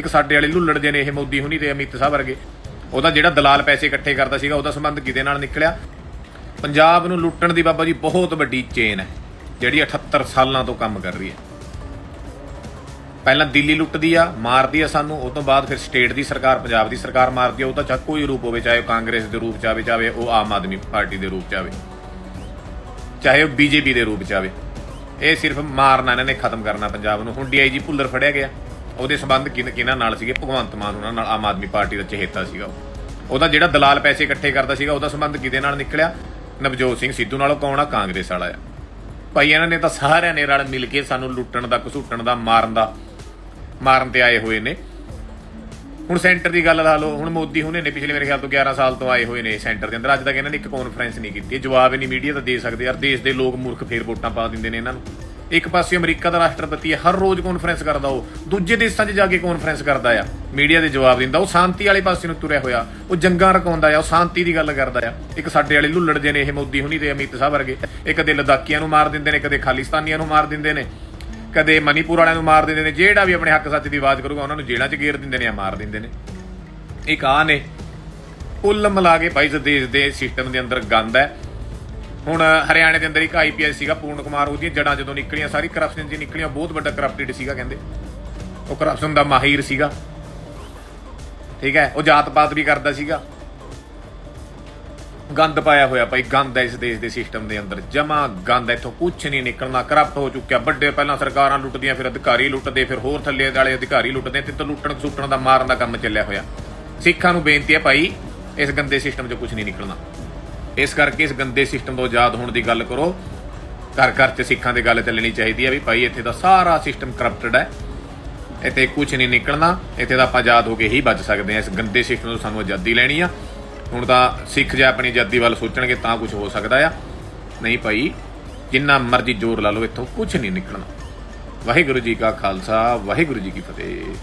ਇੱਕ ਸਾਡੇ ਵਾਲੇ ਲੁੱਲੜ ਜੇ ਨੇ ਇਹ ਮੋਦੀ ਹੁਣੀ ਤੇ ਅਮਿਤ ਸ਼ਾਹ ਵਰਗੇ। ਉਹਦਾ ਜਿਹੜਾ ਦਲਾਲ ਪੈਸੇ ਇਕੱਠੇ ਕਰਦਾ ਸੀਗਾ, ਉਹਦਾ ਸੰਬੰਧ ਕਿਹਦੇ ਨਾਲ ਨਿਕਲਿਆ? ਪੰਜਾਬ ਨੂੰ ਲੁੱਟਣ ਦੀ ਬਾਬਾ ਜੀ ਬਹੁਤ ਵੱਡੀ ਚੇਨ ਹੈ, ਜਿਹੜੀ 78 ਸਾਲਾਂ ਤੋਂ ਕੰਮ ਕਰ ਰਹੀ ਹੈ। ਪਹਿਲਾਂ ਦਿੱਲੀ ਲੁੱਟਦੀ ਆ, ਮਾਰਦੀ ਆ ਸਾਨੂੰ ਉਸ ਤੋਂ ਬਾਅਦ ਫਿਰ ਸਟੇਟ ਦੀ ਸਰਕਾਰ, ਪੰਜਾਬ ਦੀ ਸਰਕਾਰ ਮਾਰਦੀ ਆ, ਉਹ ਤਾਂ ਚਾਹੇ ਕੋਈ ਰੂਪ ਹੋਵੇ, ਚਾਹੇ ਉਹ ਕਾਂਗਰਸ ਦੇ ਰੂਪ ਚ ਆਵੇ ਚਾਹੇ ਉਹ ਆਮ ਆਦਮੀ ਪਾਰਟੀ ਦੇ ਰੂਪ ਚ ਆਵੇ ਚਾਹੇ ਉਹ ਬੀਜੇਪੀ ਦੇ ਰੂਪ ਚ ਆਵੇ ਇਹ ਸਿਰਫ ਮਾਰਨਾ ਇਹਨਾਂ ਨੇ ਖਤਮ ਕਰਨਾ ਪੰਜਾਬ ਨੂੰ। ਹੁਣ ਡੀਆਈਜੀ ਭੁੱਲਰ ਫੜਿਆ ਗਿਆ। ਉਹਦੇ ਸੰਬੰਧ ਕਿਹਨਾਂ ਨਾਲ ਸੀਗੇ? ਭਗਵੰਤ ਮਾਨ ਉਹਨਾਂ ਨਾਲ ਆਮ ਆਦਮੀ ਪਾਰਟੀ ਦਾ ਚਹੇਤਾ ਸੀਗਾ ਉਹਦਾ ਜਿਹੜਾ ਦਲਾਲ ਪੈਸੇ ਇਕੱਠੇ ਕਰਦਾ ਸੀਗਾ, ਉਹਦਾ ਸੰਬੰਧ ਕਿਹਦੇ ਨਾਲ ਨਿਕਲਿਆ? ਨਵਜੋਤ ਸਿੰਘ ਸਿੱਧੂ ਨਾਲੋਂ ਕੌਣ ਆ? ਕਾਂਗਰਸ ਵਾਲਾ ਆ। ਭਾਈ, ਇਹਨਾਂ ਨੇ ਤਾਂ ਸਾਰਿਆਂ ਨੇ ਰਲ ਮਿਲ ਕੇ ਸਾਨੂੰ ਲੁੱਟਣ ਦਾ, ਘਸੁੱਟਣ ਦਾ, ਮਾਰਨ ਦਾ, ਮਾਰਨ ਤੇ ਆਏ ਹੋਏ ਨੇ। ਹੁਣ ਸੈਂਟਰ ਦੀ ਗੱਲ ਲਾ ਲਓ, ਹੁਣ ਮੋਦੀ ਹੁਣੇ ਨੇ ਪਿਛਲੇ ਮੇਰੇ ਖਿਆਲ ਤੋਂ 11 ਸਾਲ ਤੋਂ ਆਏ ਹੋਏ ਨੇ ਸੈਂਟਰ ਦੇ ਅੰਦਰ। ਅੱਜ ਤੱਕ ਇਹਨਾਂ ਨੇ ਇੱਕ ਕਾਨਫਰੰਸ ਨਹੀਂ ਕੀਤੀ। ਜਵਾਬ ਹੀ ਨਹੀਂ ਮੀਡੀਆ ਤਾਂ ਦੇ ਸਕਦੇ। ਯਾਰ, ਦੇਸ਼ ਦੇ ਲੋਕ ਮੂਰਖ ਫੇਰ ਵੋਟਾਂ ਪਾ ਦਿੰਦੇ ਨੇ ਇਹਨਾਂ ਨੂੰ। ਇੱਕ ਪਾਸੇ ਅਮਰੀਕਾ ਦਾ ਰਾਸ਼ਟਰਪਤੀ ਹੈ, ਹਰ ਰੋਜ਼ ਕਾਨਫਰੰਸ ਕਰਦਾ ਉਹ। ਦੂਜੇ ਦੇਸ਼ਾਂ 'ਚ ਜਾ ਕੇ ਕਾਨਫਰੰਸ ਕਰਦਾ ਆ। ਮੀਡੀਆ ਦੇ ਜਵਾਬ ਦਿੰਦਾ, ਉਹ ਸ਼ਾਂਤੀ ਵਾਲੇ ਪਾਸੇ ਨੂੰ ਤੁਰਿਆ ਹੋਇਆ, ਉਹ ਜੰਗਾਂ ਰਕਾਉਂਦਾ ਆ, ਉਹ ਸ਼ਾਂਤੀ ਦੀ ਗੱਲ ਕਰਦਾ ਆ। ਇੱਕ ਸਾਡੇ ਵਾਲੇ ਲੁੱਲੜ ਜੇ ਨੇ, ਇਹ ਮੋਦੀ ਹੁਣੀ ਤੇ ਅਮਿਤ ਸ਼ਾਹ ਵਰਗੇ। ਇਹ ਕਦੇ ਲਦਾਕੀਆਂ ਨੂੰ ਮਾਰ ਦਿੰਦੇ ਨੇ ਕਦੇ ਖਾਲਿਸਤਾਨੀਆਂ ਨੂੰ ਮਾਰ ਦਿੰਦੇ ਨੇ। ਕਦੇ ਮਨੀਪੁਰ ਵਾਲਿਆਂ ਨੂੰ ਮਾਰ ਦਿੰਦੇ ਨੇ। ਜਿਹੜਾ ਵੀ ਆਪਣੇ ਹੱਕ ਸੱਚ ਦੀ ਆਵਾਜ਼ ਕਰੂਗਾ, ਉਹਨਾਂ ਨੂੰ ਜੇਲ੍ਹਾਂ 'ਚ ਗੇਰ ਦਿੰਦੇ ਨੇ ਆ ਮਾਰ ਦਿੰਦੇ ਨੇ। ਇੱਕ ਆ ਨੇ, ਕੁੱਲ ਮਿਲਾ ਕੇ ਭਾਈ ਦੇਸ਼ ਦੇ ਸਿਸਟਮ ਦੇ ਅੰਦਰ ਗੰਦ ਹੈ। ਹੁਣ ਹਰਿਆਣੇ ਦੇ ਅੰਦਰ ਇੱਕ ਆਈਪੀਐਸ ਸੀਗਾ, ਪੂਰਨ ਕੁਮਾਰ, ਉਹਦੀਆਂ ਜੜਾਂ ਜਦੋਂ ਨਿਕਲੀਆਂ, ਸਾਰੀ ਕਰਪਸ਼ਨ ਜੀ ਨਿਕਲੀਆਂ, ਬਹੁਤ ਵੱਡਾ ਕਰਪਟਡ ਸੀਗਾ ਕਹਿੰਦੇ। ਉਹ ਕਰਪਸ਼ਨ ਦਾ ਮਾਹਿਰ ਸੀਗਾ। ਠੀਕ ਹੈ, ਉਹ ਜਾਤ ਪਾਤ ਵੀ ਕਰਦਾ ਸੀਗਾ। ਗੰਦ ਪਾਇਆ ਹੋਇਆ ਭਾਈ, ਗੰਦ ਹੈ ਇਸ ਦੇਸ਼ ਦੇ ਸਿਸਟਮ ਦੇ ਅੰਦਰ। ਜਮਾ ਗੰਦ ਇੱਥੋਂ ਕੁਝ ਨਹੀਂ ਨਿਕਲਣਾ ਕਰਪਟ ਹੋ ਚੁੱਕਿਆ। ਵੱਡੇ ਪਹਿਲਾਂ ਸਰਕਾਰਾਂ ਲੁੱਟਦੀਆਂ, ਫਿਰ ਅਧਿਕਾਰੀ ਲੁੱਟਦੇ, ਫਿਰ ਹੋਰ ਥੱਲੇ ਵਾਲੇ ਅਧਿਕਾਰੀ ਲੁੱਟਦੇ ਤੇ ਲੁੱਟਣ ਸੁੱਟਣ ਦਾ ਮਾਰਨ ਦਾ ਕੰਮ ਚੱਲਿਆ ਹੋਇਆ। ਸਿੱਖਾਂ ਨੂੰ ਬੇਨਤੀ ਹੈ ਭਾਈ, ਇਸ ਗੰਦੇ ਸਿਸਟਮ 'ਚੋਂ ਕੁਝ ਨਹੀਂ ਨਿਕਲਣਾ। ਇਸ ਕਰਕੇ ਇਸ ਗੰਦੇ ਸਿਸਟਮ ਤੋਂ ਆਜ਼ਾਦ ਹੋਣ ਦੀ ਗੱਲ ਕਰੋ। ਘਰ ਘਰ 'ਚ ਸਿੱਖਾਂ ਦੀ ਗੱਲ ਚੱਲਣੀ ਚਾਹੀਦੀ ਹੈ ਵੀ ਭਾਈ ਇੱਥੇ ਦਾ ਸਾਰਾ ਸਿਸਟਮ ਕਰਪਟਡ ਹੈ। ਇੱਥੇ ਕੁਝ ਨਹੀਂ ਨਿਕਲਣਾ, ਇੱਥੇ ਤਾਂ ਆਪਾਂ ਆਜ਼ਾਦ ਹੋ ਕੇ ਹੀ ਬਚ ਸਕਦੇ ਹਾਂ। ਇਸ ਗੰਦੇ ਸਿਸਟਮ ਤੋਂ ਸਾਨੂੰ ਆਜ਼ਾਦੀ ਲੈਣੀ ਆ। ਹੁਣ ਤਾਂ ਸਿੱਖ ਜੇ ਆਪਣੀ ਆਜ਼ਾਦੀ ਵੱਲ ਸੋਚਣਗੇ ਤਾਂ ਕੁਝ ਹੋ ਸਕਦਾ ਆ। ਨਹੀਂ ਭਾਈ, ਜਿੰਨਾ ਮਰਜ਼ੀ ਜ਼ੋਰ ਲਾ ਲਓ ਇੱਥੋਂ ਕੁਝ ਨਹੀਂ ਨਿਕਲਣਾ। ਵਾਹਿਗੁਰੂ ਜੀ ਕਾ ਖਾਲਸਾ, ਵਾਹਿਗੁਰੂ ਜੀ ਕੀ ਫਤਿਹ।